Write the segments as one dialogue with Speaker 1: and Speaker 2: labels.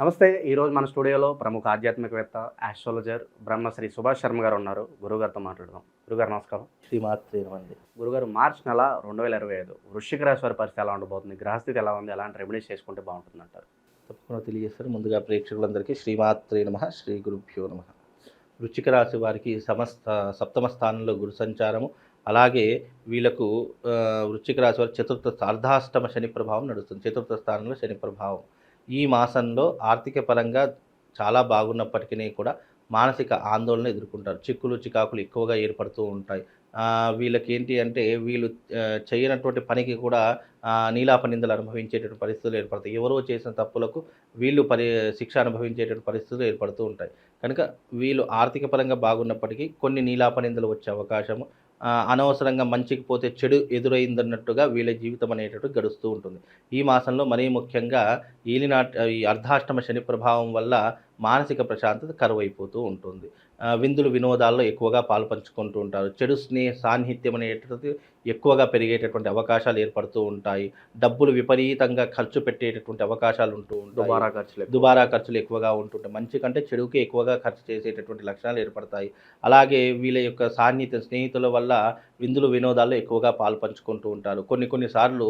Speaker 1: నమస్తే ఈరోజు మన స్టూడియోలో ప్రముఖ ఆధ్యాత్మికవేత్త ఆస్ట్రాలజర్ బ్రహ్మశ్రీ సుభాష్ శర్మ గారు ఉన్నారు. గురుగారితో మాట్లాడదాం. గురుగారు నమస్కారం.
Speaker 2: శ్రీమాత్రి నమంది
Speaker 1: గురుగారు మార్చ్ నెల రెండు వేల ఇరవై ఐదు వృశ్చిక రాశి వారి పరిస్థితి ఎలా ఉండబోతుంది? గ్రహస్థితి ఎలా ఉంది? ఎలాంటి రెమెడీస్ చేసుకుంటే బాగుంటుంది అంటారు?
Speaker 2: తప్పకుండా తెలియజేస్తారు. ముందుగా ప్రేక్షకులందరికీ శ్రీమాత్రి నమ శ్రీ గురుభ్యో నమ. వృచ్చిక రాశి వారికి సమస్త సప్తమ స్థానంలో గురు సంచారము. అలాగే వీళ్ళకు వృశ్చిక రాశి వారి చతుర్థ అర్ధాష్టమ శని ప్రభావం నడుస్తుంది. చతుర్థ స్థానంలో శని ప్రభావం. ఈ మాసంలో ఆర్థిక పరంగా చాలా బాగున్నప్పటికీ కూడా మానసిక ఆందోళన ఎదుర్కొంటారు. చిక్కులు చికాకులు ఎక్కువగా ఏర్పడుతూ ఉంటాయి. వీళ్ళకి ఏంటి అంటే వీళ్ళు చేయనటువంటి పనికి కూడా నీలాప నిందలు అనుభవించేటువంటి పరిస్థితులు ఏర్పడతాయి. ఎవరో చేసిన తప్పులకు వీళ్ళు పరి శిక్ష అనుభవించేటువంటి పరిస్థితులు ఏర్పడుతూ ఉంటాయి. కనుక వీళ్ళు ఆర్థిక పరంగా బాగున్నప్పటికీ కొన్ని నీలాప నిందలు వచ్చే అవకాశము అనవసరంగా మంచికి పోతే చెడు ఎదురైందన్నట్టుగా వీళ్ళ జీవితం అనేటట్టు గడుస్తూ ఉంటుంది. ఈ మాసంలో మరీ ముఖ్యంగా ఈలినాట్ ఈ అర్ధాష్టమ శని ప్రభావం వల్ల మానసిక ప్రశాంతత కరువైపోతూ ఉంటుంది. విందులు వినోదాల్లో ఎక్కువగా పాల్పంచుకుంటూ ఉంటారు. చెడు స్నేహ సాన్నిహిత్యం అనేటది ఎక్కువగా పెరిగేటటువంటి అవకాశాలు ఏర్పడుతూ ఉంటాయి. డబ్బులు విపరీతంగా ఖర్చు పెట్టేటటువంటి అవకాశాలు ఉంటూ
Speaker 1: దుబారా ఖర్చులు.
Speaker 2: దుబారా ఖర్చులు ఎక్కువగా ఉంటుంటాయి. మంచి కంటే చెడుకి ఎక్కువగా ఖర్చు చేసేటటువంటి లక్షణాలు ఏర్పడతాయి. అలాగే వీళ్ళ యొక్క సాన్నిహిత్య స్నేహితుల వల్ల విందులు వినోదాల్లో ఎక్కువగా పాల్పంచుకుంటూ ఉంటారు. కొన్ని కొన్నిసార్లు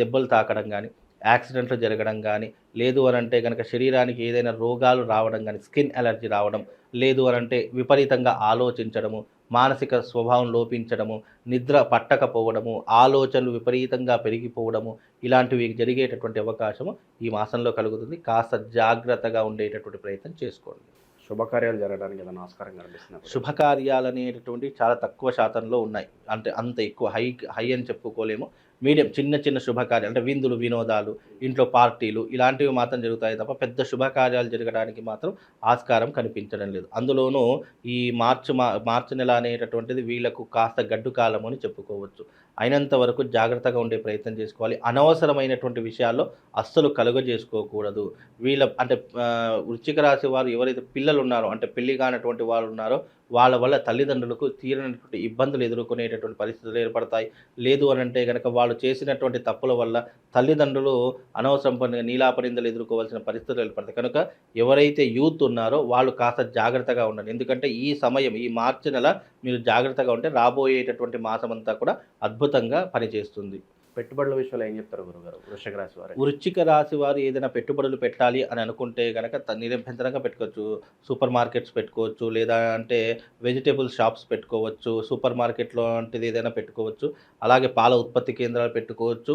Speaker 2: దెబ్బలు తాకడం కానీ యాక్సిడెంట్లు జరగడం కానీ లేదు అని అంటే కనుక శరీరానికి ఏదైనా రోగాలు రావడం కానీ స్కిన్ అలర్జీ రావడం లేదు అని అంటే విపరీతంగా ఆలోచించడము మానసిక స్వభావం లోపించడము నిద్ర పట్టకపోవడము ఆలోచనలు విపరీతంగా పెరిగిపోవడము ఇలాంటివి జరిగేటటువంటి అవకాశము ఈ మాసంలో కలుగుతుంది. కాస్త జాగ్రత్తగా ఉండేటటువంటి ప్రయత్నం చేసుకోండి.
Speaker 1: శుభకార్యాలు జరగడానికి ఏదైనా ఆస్కారం కనిపిస్తున్నారు
Speaker 2: శుభకార్యాలు అనేటటువంటి చాలా తక్కువ శాతంలో ఉన్నాయి. అంటే అంత ఎక్కువ హై హై అని చెప్పుకోలేము. మీడియం చిన్న చిన్న శుభకార్యాలు అంటే విందులు వినోదాలు ఇంట్లో పార్టీలు ఇలాంటివి మాత్రం జరుగుతాయి తప్ప పెద్ద శుభకార్యాలు జరగడానికి మాత్రం ఆస్కారం కనిపించడం లేదు. అందులోనూ ఈ మార్చి మా మార్చి నెల అనేటటువంటిది వీళ్ళకు కాస్త గడ్డు కాలం అని చెప్పుకోవచ్చు. అయినంత వరకు జాగ్రత్తగా ఉండే ప్రయత్నం చేసుకోవాలి. అనవసరమైనటువంటి విషయాల్లో అస్సలు కలుగజేసుకోకూడదు వీళ్ళ అంటే ఆ, వృశ్చిక రాశి వారు ఎవరైతే పిల్లలు ఉన్నారో అంటే పెళ్ళి కానటువంటి వాళ్ళు ఉన్నారో వాళ్ళ వల్ల తల్లిదండ్రులకు తీరనటువంటి ఇబ్బందులు ఎదుర్కొనేటటువంటి పరిస్థితులు ఏర్పడతాయి. లేదు అని అంటే కనుక వాళ్ళు చేసినటువంటి తప్పుల వల్ల తల్లిదండ్రులు అనవసరం పని నీలాపరిందలు ఎదుర్కోవాల్సిన పరిస్థితులు ఏర్పడతాయి. కనుక ఎవరైతే యూత్ ఉన్నారో వాళ్ళు కాస్త జాగ్రత్తగా ఉండండి. ఎందుకంటే ఈ సమయం ఈ మార్చి నెల మీరు జాగ్రత్తగా ఉంటే రాబోయేటటువంటి మాసం అంతా కూడా అద్భుతంగా పనిచేస్తుంది.
Speaker 1: పెట్టుబడుల విషయంలో ఏం చెప్తారు గురుగారు? వృశ్చిక రాశి వారు?
Speaker 2: వృశ్చిక రాశి వారు ఏదైనా పెట్టుబడులు పెట్టాలి అని అనుకుంటే కనుక నిరభ్యంతరంగా పెట్టుకోవచ్చు. సూపర్ మార్కెట్స్ పెట్టుకోవచ్చు లేదా అంటే వెజిటేబుల్ షాప్స్ పెట్టుకోవచ్చు. సూపర్ మార్కెట్లో వంటిది ఏదైనా పెట్టుకోవచ్చు. అలాగే పాల ఉత్పత్తి కేంద్రాలు పెట్టుకోవచ్చు.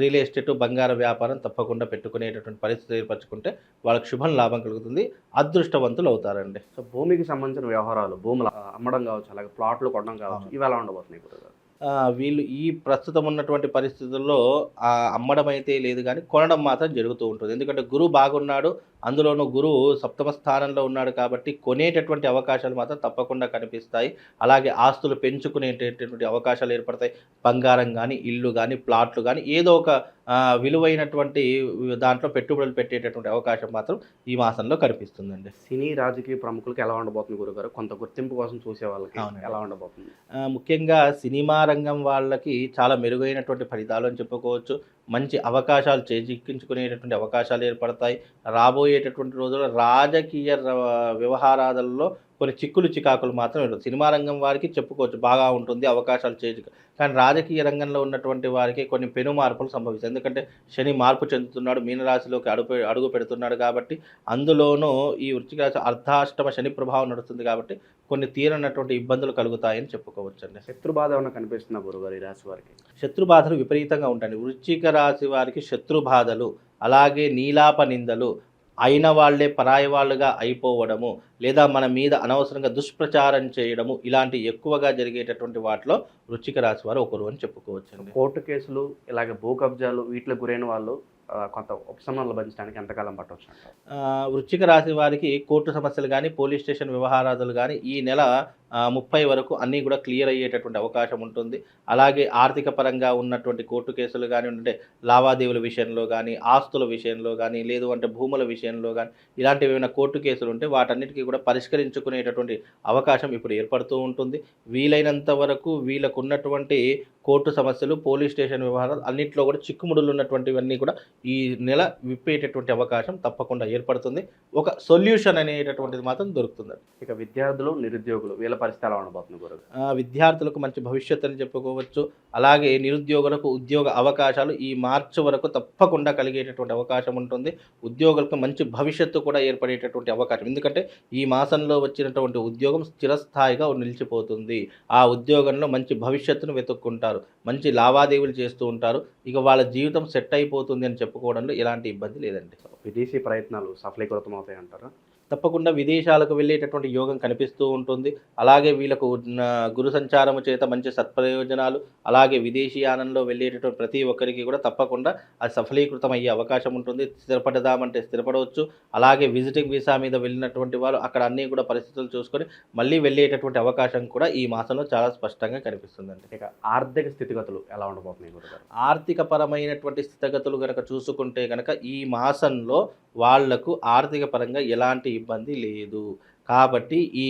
Speaker 2: రియల్ ఎస్టేట్ బంగార వ్యాపారం తప్పకుండా పెట్టుకునేటటువంటి పరిస్థితి ఏర్పరచుకుంటే వాళ్ళకి శుభం లాభం కలుగుతుంది. అదృష్టవంతులు అవుతారండి.
Speaker 1: సో భూమికి సంబంధించిన వ్యవహారాలు భూములు అమ్మడం కావచ్చు అలాగే ప్లాట్లు కొనడం కావచ్చు. ఇవి ఎలా ఉండబోతున్నాయి
Speaker 2: వీళ్ళు ఈ ప్రస్తుతం ఉన్నటువంటి పరిస్థితుల్లో అమ్మడం అయితే లేదు కానీ కొనడం మాత్రం జరుగుతూ ఉంటుంది. ఎందుకంటే గురువు బాగున్నాడు అందులోనూ గురువు సప్తమ స్థానంలో ఉన్నాడు కాబట్టి కొనేటటువంటి అవకాశాలు మాత్రం తప్పకుండా కనిపిస్తాయి. అలాగే ఆస్తులు పెంచుకునేటటువంటి అవకాశాలు ఏర్పడతాయి. బంగారం కానీ ఇల్లు కానీ ప్లాట్లు కానీ ఏదో ఒక విలువైనటువంటి దాంట్లో పెట్టుబడులు పెట్టేటటువంటి అవకాశం మాత్రం ఈ మాసంలో కనిపిస్తుందండి.
Speaker 1: సినీ రాజకీయ ప్రముఖులకు ఎలా ఉండబోతుంది గురుగారు? కొంత గుర్తింపు కోసం చూసే వాళ్ళకి. ఎలా ఉండబోతుంది?
Speaker 2: ముఖ్యంగా సినిమా రంగం వాళ్ళకి చాలా మెరుగైనటువంటి ఫలితాలు అని చెప్పుకోవచ్చు. మంచి అవకాశాలు చేజిక్కించుకునేటటువంటి అవకాశాలు ఏర్పడతాయి. రాబోయేటటువంటి రోజుల్లో రాజకీయ వ్యవహారాలలో కొన్ని చిక్కులు చికాకులు మాత్రం ఉండవు సినిమా రంగం వారికి చెప్పుకోవచ్చు బాగా ఉంటుంది అవకాశాలు చేజి కానీ రాజకీయ రంగంలో ఉన్నటువంటి వారికి కొన్ని పెను మార్పులు సంభవిస్తాయి. ఎందుకంటే శని మార్పు చెందుతున్నాడు మీనరాశిలోకి అడుగు అడుగు పెడుతున్నాడు కాబట్టి అందులోనూ ఈ వృశ్చిక రాశి అర్ధాష్టమ శని ప్రభావం నడుస్తుంది కాబట్టి కొన్ని తీరనటువంటి ఇబ్బందులు కలుగుతాయని చెప్పుకోవచ్చండి.
Speaker 1: శత్రు బాధ ఏమైనా కనిపిస్తుందా గురుగారు ఈ రాశి వారికి?
Speaker 2: శత్రు బాధలు విపరీతంగా ఉంటాయి వృశ్చిక రాశి వారికి శత్రు బాధలు అలాగే నీలాప నిందలు అయిన వాళ్ళే పరాయి వాళ్ళుగా అయిపోవడము. లేదా మన మీద అనవసరంగా దుష్ప్రచారం చేయడము ఇలాంటి ఎక్కువగా జరిగేటటువంటి వాటిలో వృశ్చిక రాశి వారు ఒకరు అని చెప్పుకోవచ్చండి.
Speaker 1: కోర్టు కేసులు ఇలాగే భూ కబ్జాలు వీటిలో గురైన వాళ్ళు కొంత ఉపశమనం లభించడానికి ఎంతకాలం పట్టవచ్చు
Speaker 2: వృశ్చిక రాశి వారికి కోర్టు సమస్యలు కానీ పోలీస్ స్టేషన్ వ్యవహారాలు కానీ ఈ నెల ముప్పై వరకు అన్నీ కూడా క్లియర్ అయ్యేటటువంటి అవకాశం ఉంటుంది. అలాగే ఆర్థిక పరంగా ఉన్నటువంటి కోర్టు కేసులు కానీ అంటే లావాదేవీల విషయంలో కానీ ఆస్తుల విషయంలో కానీ లేదు అంటే భూముల విషయంలో కానీ ఇలాంటివి ఏమైనా కోర్టు కేసులు ఉంటే వాటన్నిటికీ కూడా పరిష్కరించుకునేటటువంటి అవకాశం ఇప్పుడు ఏర్పడుతూ ఉంటుంది. వీలైనంత వరకు వీళ్ళకున్నటువంటి కోర్టు సమస్యలు పోలీస్ స్టేషన్ వ్యవహారాలు అన్నింటిలో కూడా చిక్కుముడులు ఉన్నటువంటివన్నీ కూడా ఈ నెల విప్పేటటువంటి అవకాశం తప్పకుండా ఏర్పడుతుంది. ఒక సొల్యూషన్ అనేటటువంటిది మాత్రం దొరుకుతుందండి.
Speaker 1: ఇక విద్యార్థులు నిరుద్యోగులు వీళ్ళ పరిస్థితి ఎలా ఉండబోతుంది
Speaker 2: ఆ, విద్యార్థులకు మంచి భవిష్యత్తు అని చెప్పుకోవచ్చు. అలాగే నిరుద్యోగులకు ఉద్యోగ అవకాశాలు ఈ మార్చి వరకు తప్పకుండా కలిగేటటువంటి అవకాశం ఉంటుంది. ఉద్యోగులకు మంచి భవిష్యత్తు కూడా ఏర్పడేటటువంటి అవకాశం. ఎందుకంటే ఈ మాసంలో వచ్చినటువంటి ఉద్యోగం స్థిరస్థాయిగా నిలిచిపోతుంది. ఆ ఉద్యోగంలో మంచి భవిష్యత్తును వెతుక్కుంటారు. మంచి లావాదేవీలు చేస్తూ ఉంటారు. ఇక వాళ్ళ జీవితం సెట్ అయిపోతుంది అని చెప్పుకోవడంలో ఎలాంటి ఇబ్బంది లేదండి.
Speaker 1: విదేశీ ప్రయత్నాలు సఫలీకృతం అవుతాయి అంటారా
Speaker 2: తప్పకుండా విదేశాలకు వెళ్ళేటటువంటి యోగం కనిపిస్తూ ఉంటుంది. అలాగే వీళ్ళకు గురు సంచారము చేత మంచి సత్ప్రయోజనాలు అలాగే విదేశీయానంలో వెళ్ళేటటువంటి ప్రతి ఒక్కరికి కూడా తప్పకుండా అది సఫలీకృతం అయ్యే అవకాశం ఉంటుంది. స్థిరపడదామంటే స్థిరపడవచ్చు. అలాగే విజిటింగ్ వీసా మీద వెళ్ళినటువంటి వారు అక్కడ అన్నీ కూడా పరిస్థితులు చూసుకొని మళ్ళీ వెళ్ళేటటువంటి అవకాశం కూడా ఈ మాసంలో చాలా స్పష్టంగా కనిపిస్తుందండి
Speaker 1: ఇక ఆర్థిక స్థితిగతులు ఎలా ఉండబోతున్నాయి
Speaker 2: ఆర్థిక పరమైనటువంటి స్థితిగతులు కనుక చూసుకుంటే కనుక ఈ మాసంలో వాళ్ళకు ఆర్థిక పరంగా ఎలాంటి ఇబ్బంది లేదు. కాబట్టి ఈ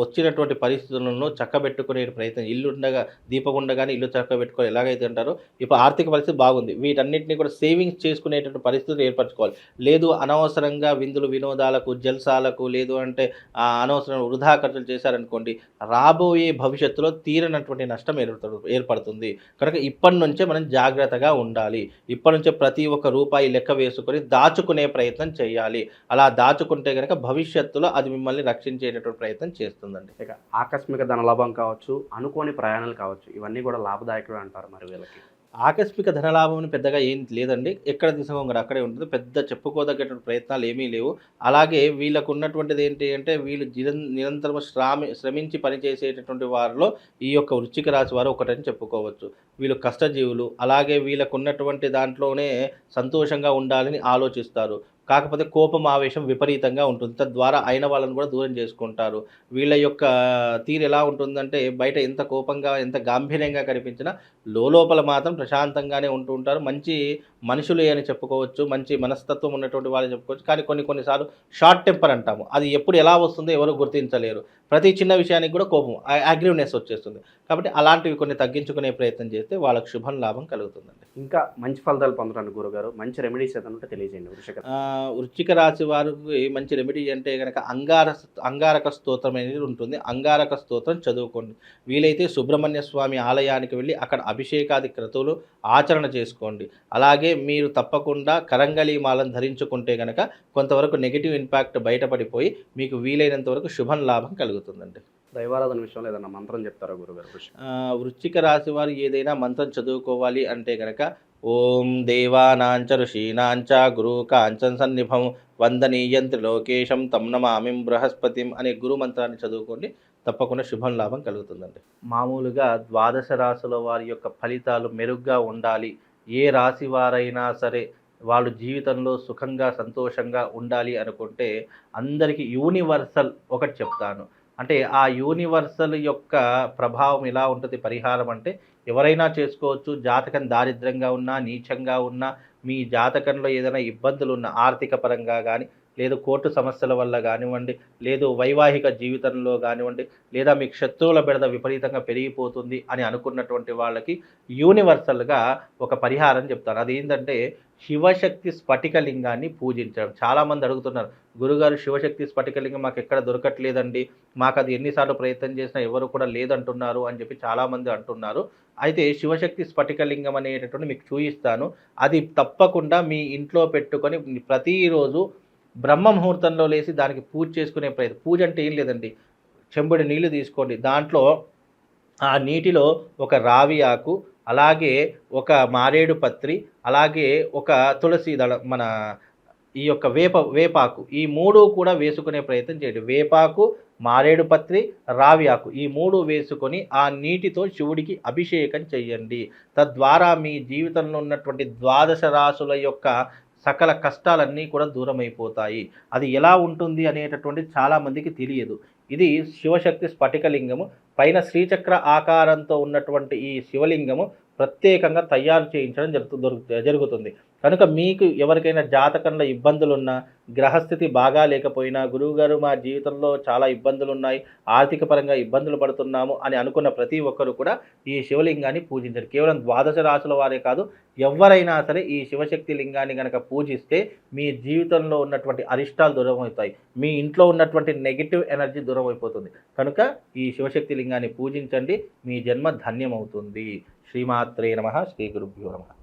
Speaker 2: వచ్చినటువంటి పరిస్థితులను చక్కబెట్టుకునే ప్రయత్నం. ఇల్లు ఉండగా దీపం ఉండగానే ఇల్లు చక్కబెట్టుకొని ఎలాగైతే అంటారో ఇప్పుడు ఆర్థిక పరిస్థితి బాగుంది. వీటన్నిటిని కూడా సేవింగ్స్ చేసుకునేటువంటి పరిస్థితులు ఏర్పరచుకోవాలి. లేదు అనవసరంగా విందులు వినోదాలకు జల్సాలకు లేదు అంటే అనవసరం వృధా ఖర్చులు చేశారనుకోండి రాబోయే భవిష్యత్తులో తీరనటువంటి నష్టం ఏర్పడు ఏర్పడుతుంది. కనుక ఇప్పటి నుంచే మనం జాగ్రత్తగా ఉండాలి. ఇప్పటి నుంచే ప్రతి ఒక్క రూపాయి లెక్క వేసుకొని దాచుకునే ప్రయత్నం చేయాలి. అలా దాచుకుంటే కనుక భవిష్యత్తులో అది మిమ్మల్ని రక్షించేటటువంటి ప్రయత్నం చేస్తుందండి
Speaker 1: ఇక ఆకస్మిక ధనలాభం కావచ్చు అనుకోని ప్రయాణాలు కావచ్చు ఇవన్నీ కూడా లాభదాయకమే అంటారు మరి వీళ్ళకి.
Speaker 2: ఆకస్మిక ధనలాభం పెద్దగా ఏం లేదండి. ఎక్కడ తీసుకోగా అక్కడే ఉంటుంది. పెద్ద చెప్పుకోదగ్గటువంటి ప్రయత్నాలు ఏమీ లేవు. అలాగే వీళ్ళకు ఉన్నటువంటిది ఏంటి అంటే వీళ్ళు నిరం- నిరంతరం శ్రామి శ్రమించి పనిచేసేటటువంటి వారిలో ఈ యొక్క వృశ్చిక రాశి వారు ఒకటని చెప్పుకోవచ్చు. వీళ్ళు కష్టజీవులు అలాగే వీళ్ళకు ఉన్నటువంటి దాంట్లోనే సంతోషంగా ఉండాలని ఆలోచిస్తారు. కాకపోతే కోపం ఆవేశం విపరీతంగా ఉంటుంది. తద్వారా అయిన వాళ్ళని కూడా దూరం చేసుకుంటారు. వీళ్ళ యొక్క తీరు ఎలా ఉంటుందంటే బయట ఎంత కోపంగా ఎంత గాంభీర్యంగా కనిపించినా లోపల మాత్రం ప్రశాంతంగానే ఉంటూ ఉంటారు. మంచి మనుషులే అని చెప్పుకోవచ్చు. మంచి మనస్తత్వం ఉన్నటువంటి వాళ్ళని చెప్పుకోవచ్చు. కానీ కొన్ని కొన్నిసార్లు షార్ట్ టెంపర్ అంటాము. అది ఎప్పుడు ఎలా వస్తుందో ఎవరు గుర్తించలేరు. ప్రతి చిన్న విషయానికి కూడా కోపం అగ్రివ్నెస్ వచ్చేస్తుంది. కాబట్టి అలాంటివి కొన్ని తగ్గించుకునే ప్రయత్నం చేస్తే వాళ్ళకు శుభం లాభం కలుగుతుందండి.
Speaker 1: ఇంకా మంచి ఫలితాలు పొందడానికి గురుగారు మంచి రెమెడీస్ ఏదైనా ఉంటే తెలియజేయండి వృషిక.
Speaker 2: ఆ, వృశ్చిక రాశి వారికి మంచి రెమెడీ అంటే కనుక అంగార అంగారక స్తోత్రం అనేది ఉంటుంది. అంగారక స్తోత్రం చదువుకోండి. వీలైతే సుబ్రహ్మణ్య స్వామి ఆలయానికి వెళ్ళి అక్కడ అభిషేకాది క్రతువులు ఆచరణ చేసుకోండి. అలాగే మీరు తప్పకుండా కరంగలి మాలను ధరించుకుంటే కనుక కొంతవరకు నెగిటివ్ ఇంపాక్ట్ బయటపడిపోయి మీకు వీలైనంత వరకు శుభం లాభం కలుగుతుందండి.
Speaker 1: దైవారాధన విషయంలో ఏదైనా మంత్రం చెప్తారా గురుగారు?
Speaker 2: వృశ్చిక రాశి వారు ఏదైనా మంత్రం చదువుకోవాలి అంటే కనుక ఓం దేవానాంచ ఋషీనాంచ గురు కాంచన్ సన్నిభం వందనీయంత్రి లోకేశం తమ్ నమామిం బృహస్పతిం అనే గురు మంత్రాన్ని చదువుకోండి. తప్పకుండా శుభం లాభం కలుగుతుందండి. మామూలుగా ద్వాదశ రాశుల వారి యొక్క ఫలితాలు మెరుగ్గా ఉండాలి. ఏ రాశి వారైనా సరే వాళ్ళు జీవితంలో సుఖంగా సంతోషంగా ఉండాలి అనుకుంటే అందరికీ యూనివర్సల్ ఒకటి చెప్తాను. అంటే ఆ యూనివర్సల్ యొక్క ప్రభావం ఎలా ఉంటుంది? పరిహారం అంటే ఎవరైనా చేసుకోవచ్చు. జాతకం దారిద్రంగా ఉన్నా నీచంగా ఉన్నా మీ జాతకంలో ఏదైనా ఇబ్బందులు ఉన్న ఆర్థిక పరంగా కానీ లేదు కోర్టు సమస్యల వల్ల కానివ్వండి లేదు వైవాహిక జీవితంలో కానివ్వండి లేదా మీకు శత్రువుల బెడద విపరీతంగా పెరిగిపోతుంది అని అనుకున్నటువంటి వాళ్ళకి యూనివర్సల్గా ఒక పరిహారం చెప్తాను అది ఏంటంటే శివశక్తి స్ఫటికలింగాన్ని పూజించడం. చాలామంది అడుగుతున్నారు గురుగారు శివశక్తి స్ఫటికలింగం మాకు ఎక్కడ దొరకట్లేదండి మాకు అది ఎన్నిసార్లు ప్రయత్నం చేసినా ఎవరు కూడా లేదంటున్నారు అని చెప్పి చాలామంది అంటున్నారు. అయితే శివశక్తి స్ఫటికలింగం అనేటటువంటి మీకు చూపిస్తాను అది తప్పకుండా మీ ఇంట్లో పెట్టుకొని ప్రతిరోజు బ్రహ్మ ముహూర్తంలో లేచి దానికి పూజ చేసుకునే ప్రయత్నం. పూజ అంటే ఏం లేదండి. చెంబుడి నీళ్ళు తీసుకోండి. దాంట్లో ఆ నీటిలో ఒక రావి ఆకు అలాగే ఒక మారేడు పత్రి అలాగే ఒక తులసి దళ మన ఈ యొక్క వేప వేపాకు. ఈ మూడు కూడా వేసుకునే ప్రయత్నం చేయండి. వేపాకు మారేడు పత్రి రావి ఆకు. ఈ మూడు వేసుకొని ఆ నీటితో శివుడికి అభిషేకం చేయండి. తద్వారా మీ జీవితంలో ఉన్నటువంటి ద్వాదశ రాసుల యొక్క సకల కష్టాలన్నీ కూడా దూరం అయిపోతాయి అది ఎలా ఉంటుంది అనేటటువంటి చాలామందికి తెలియదు. ఇది శివశక్తి స్ఫటికలింగము. పైన శ్రీచక్ర ఆకారంతో ఉన్నటువంటి ఈ శివలింగము ప్రత్యేకంగా తయారు చేయించడం జరుగుతు దొరుకు- జరుగుతుంది. కనుక మీకు ఎవరికైనా జాతకంలో ఇబ్బందులు ఉన్నా గ్రహస్థితి బాగా లేకపోయినా గురువుగారు మా జీవితంలో చాలా ఇబ్బందులు ఉన్నాయి ఆర్థిక పరంగా ఇబ్బందులు పడుతున్నాము అని అనుకున్న ప్రతి ఒక్కరు కూడా ఈ శివలింగాన్ని పూజించరు. కేవలం ద్వాదశ రాశుల వారే కాదు ఎవరైనా సరే ఈ శివశక్తి లింగాన్ని కనుక పూజిస్తే మీ జీవితంలో ఉన్నటువంటి అరిష్టాలు దూరం అవుతాయి మీ ఇంట్లో ఉన్నటువంటి నెగిటివ్ ఎనర్జీ దూరం అయిపోతుంది కనుక ఈ శివశక్తి లింగాన్ని పూజించండి. మీ జన్మ ధన్యమవుతుంది. శ్రీమాత్రే నమ. శ్రీ గురుభ్యో నమ.